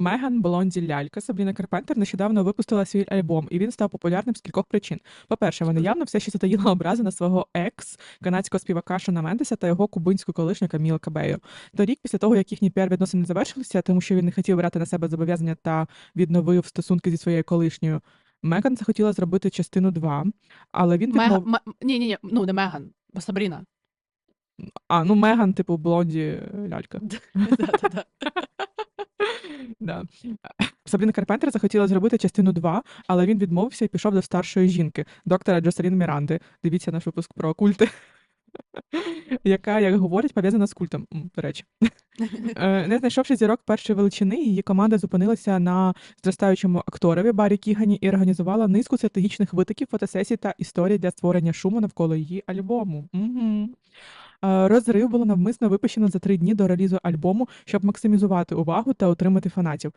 Меган Блонді Лялька Сабріна Карпентер нещодавно випустила свій альбом, і він став популярним з кількох причин. По-перше, вона явно все ще затаїла образи на свого екс канадського співака Шона Мендеса та його кубинську колишню Каміла Кабею. Торік, після того як їхні піар-відносини завершилися, тому що він не хотів брати на себе зобов'язання та відновив стосунки зі своєю колишньою. Меган захотіла зробити частину 2, але він Мега... відмов... М... Ні, ні, ні, ну не Меган, бо Сабріна. А, ну Меган, типу, блонді лялька. Сабріна Карпентер захотіла зробити частину 2, але він відмовився і пішов до старшої жінки, доктора Джоселін Міранди. Дивіться наш випуск про культи. Яка, як говорять, пов'язана з культом, до речі. Е, Не знайшовши зірок першої величини, її команда зупинилася на зростаючому акторові Барі Кігані і організувала низку стратегічних витоків, фотосесій та історій для створення шуму навколо її альбому. Угу. Розрив було навмисно випущено за три дні до релізу альбому, щоб максимізувати увагу та отримати фанатів.